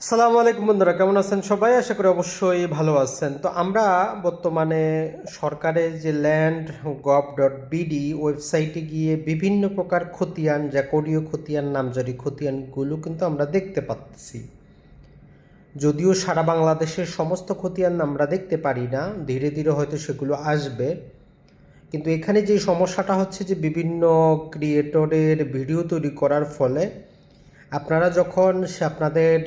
সালামু আলাইকুম বন্ধুরা, কেমন আছেন সবাই? আশা করি অবশ্যই ভালো আছেন। তো আমরা বর্তমানে সরকারের যে ল্যান্ড গভ ডট বিডি ওয়েবসাইটে গিয়ে বিভিন্ন প্রকার খতিয়ান যা রেকর্ডীয় খতিয়ান, নামজারি খতিয়ানগুলো কিন্তু আমরা দেখতে পাচ্ছি। যদিও সারা বাংলাদেশের সমস্ত খতিয়ান আমরা দেখতে পারি না, ধীরে ধীরে হয়তো সেগুলো আসবে। কিন্তু এখানে যে সমস্যাটা হচ্ছে যে বিভিন্ন ক্রিয়েটরের ভিডিও তৈরি করার ফলে আপনারা যখন সে আপনাদের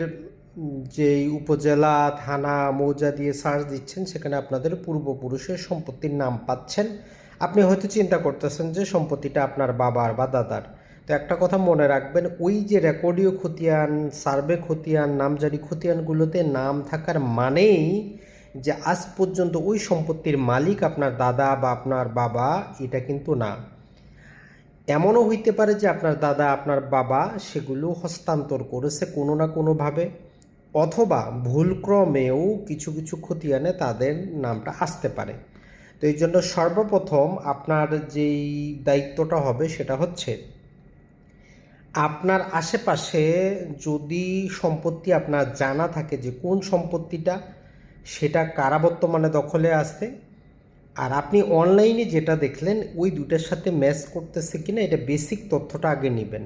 যেই উপজেলা, থানা, মৌজা দিয়ে সার্চ দিচ্ছেন, সেখানে আপনাদের পূর্বপুরুষের সম্পত্তির নাম পাচ্ছেন। আপনি হয়তো চিন্তা করতেছেন যে সম্পত্তিটা আপনার বাবার বা দাদার। তো একটা কথা মনে রাখবেন, ওই যে রেকর্ডীয় খতিয়ান, সার্ভে খতিয়ান, নামজারি খতিয়ানগুলোতে নাম থাকার মানেই যে আজ পর্যন্ত ওই সম্পত্তির মালিক আপনার দাদা বা আপনার বাবা, এটা কিন্তু না। এমনও হইতে পারে যে আপনার দাদা, আপনার বাবা সেগুলো হস্তান্তর করেছে কোনো না কোনোভাবে। অথবা ভুলক্রমেও কিছু কিছু খতিয়ানে তাদের নামটা আসতে পারে। তো এই জন্য সর্বপ্রথম আপনার যেই দায়িত্বটা হবে সেটা হচ্ছে, আপনার আশেপাশে যদি সম্পত্তি আপনার জানা থাকে যে কোন সম্পত্তিটা, সেটা কারা বর্তমানে দখলে আসছে, আর আপনি অনলাইনে যেটা দেখলেন ওই দুটার সাথে ম্যাচ করতেছে কিনা, এটা বেসিক তথ্যটা আগে নেবেন।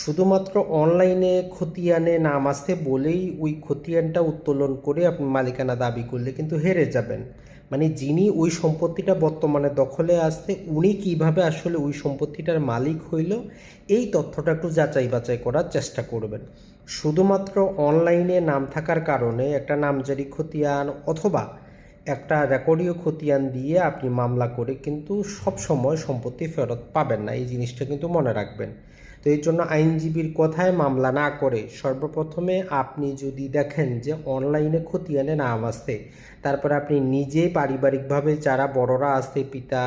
শুধুমাত্র অনলাইনে খতিয়ানে নাম আসতে বলেই ওই খতিয়ানটা উত্তোলন করে আপনি মালিকানা দাবি করলে কিন্তু হেরে যাবেন। মানে যিনি ওই সম্পত্তিটা বর্তমানে দখলে আসতে উনি কীভাবে আসলে ওই সম্পত্তিটার মালিক হইল, এই তথ্যটা একটু যাচাই বাছাই করার চেষ্টা করবেন। শুধুমাত্র অনলাইনে নাম থাকার কারণে একটা নামজারি খতিয়ান অথবা একটা রেকর্ডীয় খতিয়ান দিয়ে আপনি মামলা করে কিন্তু সব সময় সম্পত্তি ফেরত পাবেন না, এই জিনিসটা কিন্তু মনে রাখবেন। তো এই জন্য আইনজীবীর কথায় মামলা না করে সর্বপ্রথমে আপনি যদি দেখেন যে অনলাইনে খতিয়ানে নাম আসছে, তারপরে আপনি নিজে পারিবারিকভাবে যারা বড়রা আছে, পিতা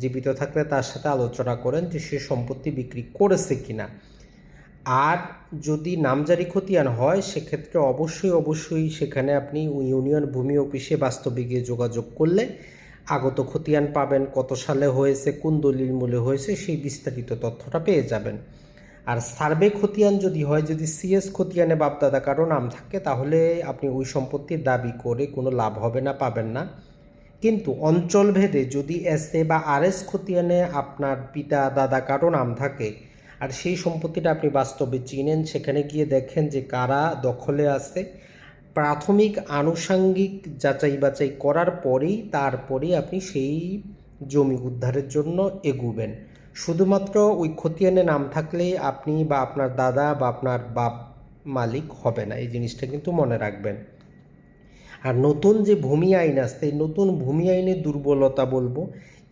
জীবিত থাকলে তার সাথে আলোচনা করেন যে সে সম্পত্তি বিক্রি করেছে কিনা। আর যদি নামজারি খতিয়ান হয়, সেক্ষেত্রে অবশ্যই অবশ্যই সেখানে আপনি ইউনিয়ন ভূমি অফিসে বাস্তবে গিয়ে যোগাযোগ করলে আগত খতিয়ান পাবেন, কত সালে হয়েছে, কোন দলিল মূলে হয়েছে, সেই বিস্তারিত তথ্যটা পেয়ে যাবেন। আর সার্ভে খতিয়ান যদি হয়, যদি সিএস খতিয়ানে বাপদাদা কারও নাম থাকে, তাহলে আপনি ওই সম্পত্তির দাবি করে কোনো লাভ হবে না, পাবেন না। কিন্তু অঞ্চলভেদে যদি এস এ বা আর এস খতিয়ানে আপনার পিতা, দাদা কারও নাম থাকে, আর সেই সম্পত্তিটা আপনি বাস্তবে চিনেন, সেখানে গিয়ে দেখেন যে কারা দখলে আছে, প্রাথমিক আনুষাঙ্গিক যাচাই বাছাই করার পরেই তারপরেই আপনি সেই জমি উদ্ধারের জন্য এগুবেন। শুধুমাত্র ওই খতিয়ানে নাম থাকলেই আপনি বা আপনার দাদা বা আপনার বাপ মালিক হবে না, এই জিনিসটা কিন্তু মনে রাখবেন। আর নতুন যে ভূমি আইন আসছে, এই নতুন ভূমি আইনের দুর্বলতা বলব,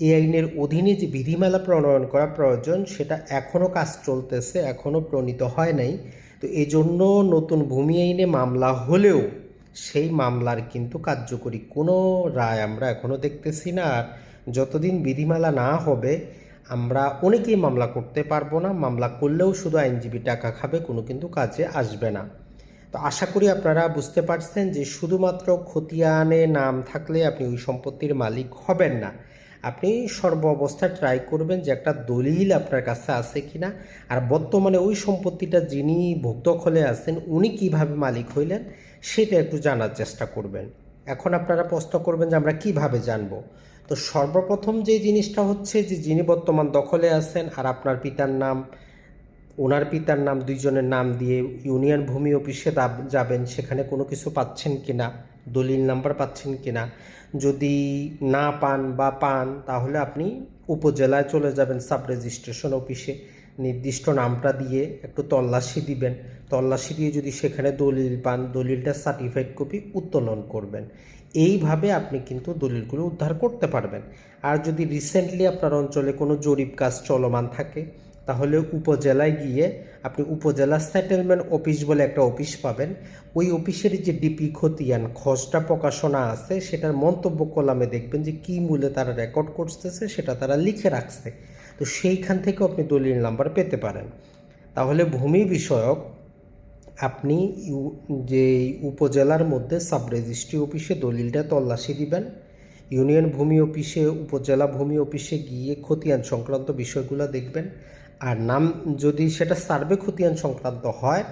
এই আইনের অধীনে যে বিধিমালা প্রণয়ন করা প্রয়োজন, সেটা এখনও কাজ চলতেছে, এখনও প্রণীত হয় নাই। তো এই জন্য নতুন ভূমি আইনে মামলা হলেও সেই মামলার কিন্তু কার্যকরী কোনো রায় আমরা এখনও দেখতেছি না। আর যতদিন বিধিমালা না হবে আমরা অনেকেই মামলা করতে পারব না, মামলা করলেও শুধু আইনজীবী টাকা খাবে, কোনো কিন্তু কাজে আসবে না। তো আশা করি আপনারা বুঝতে পারছেন যে শুধুমাত্র খতিয়ানে নাম থাকলে আপনি ওই সম্পত্তির মালিক হবেন না। আপনি সর্ব অবস্থায় ট্রাই করবেন যে একটা দলিল আপনার কাছে আছে কি না আর বর্তমানে ওই সম্পত্তিটা যিনি ভোক্তখলে আছেন, উনি কীভাবে মালিক হইলেন, সেটা একটু জানার চেষ্টা করবেন। এখন আপনারা প্রশ্ন করবেন যে আমরা কীভাবে জানব? তো সর্বপ্রথম যে জিনিসটা হচ্ছে যে যিনি বর্তমান দখলে আছেন আর আপনার পিতার নাম, ওনার পিতার নাম দুইজনের নাম দিয়ে ইউনিয়ন ভূমি অফিসে যাবেন, সেখানে কোনো কিছু পাচ্ছেন কি না দলিল নাম্বার পাচ্ছেন কি না যদি না পান বা পান তাহলে আপনি উপজেলায় চলে যাবেন সাব রেজিস্ট্রেশন অফিসে। নির্দিষ্ট নামটা দিয়ে একটু তল্লাশি দিবেন। তল্লাশি দিয়ে যদি সেখানে দলিল পান, দলিলটা সার্টিফাইড কপি উত্তোলন করবেন। এইভাবে আপনি কিন্তু দলিলগুলো উদ্ধার করতে পারবেন। আর যদি রিসেন্টলি আপনার অঞ্চলে কোনো জরিপ কাজ চলমান থাকে, তাহলে উপজেলায় গিয়ে আপনি উপজেলা সেটেলমেন্ট অফিস বলে একটা অফিস পাবেন। ওই অফিসের যে ডিপি খতিয়ান, খসড়া প্রকাশনা আছে, সেটার মন্তব্য কলামে দেখবেন যে কী মূল্যে তারা রেকর্ড করতেছে, সেটা তারা লিখে রাখছে। তো সেইখান থেকে আপনি দলিল নাম্বার পেতে পারেন। তাহলে ভূমি বিষয়ক আপনি যে উপজেলার মধ্যে সাব রেজিস্ট্রি অফিসে দলিলটা তল্লাশি দিবেন ইউনিয়ন ভূমি অফিসে উপজেলা ভূমি অফিসে গিয়ে খতিয়ান সংক্রান্ত বিষয়গুলো দেখবেন। আর নাম যদি সেটা সার্ভে খতিয়ান সংক্রান্ত হয়,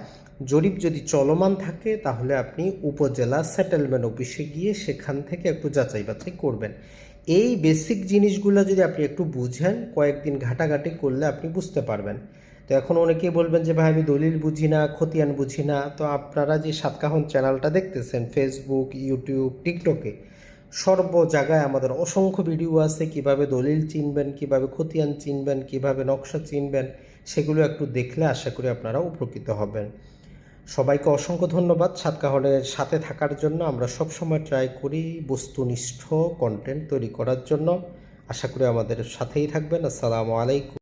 জরিপ যদি চলমান থাকে, তাহলে আপনি উপজেলা সেটেলমেন্ট অফিসে গিয়ে সেখান থেকে একটু যাচাই বাছাই করবেন। এই বেসিক জিনিসগুলো যদি আপনি একটু বুঝেন, কয়েকদিন ঘাটাঘাটি করলে আপনি বুঝতে পারবেন। তো এখন অনেকেই বলবেন যে, ভাই, আমি দলিল বুঝি না, খতিয়ান বুঝি না। তো আপনারা যে সাতকাহন চ্যানেলটা দেখতেছেন ফেসবুক ইউটিউব টিকটকে সর্ব জায়গায় আমাদের অসংখ্য ভিডিও আছে, কীভাবে দলিল চিনবেন, কীভাবে খতিয়ান চিনবেন, কীভাবে নকশা চিনবেন, সেগুলো একটু দেখলে আশা করি আপনারা উপকৃত হবেন। সবাইকে অসংখ্য ধন্যবাদ সাতকাহনের সাথে থাকার জন্য। আমরা সব সময় ট্রাই করি বস্তুনিষ্ঠ কন্টেন্ট তৈরি করার জন্য। আশা করি আমাদের সাথেই থাকবেন। আসসালামু আলাইকুম।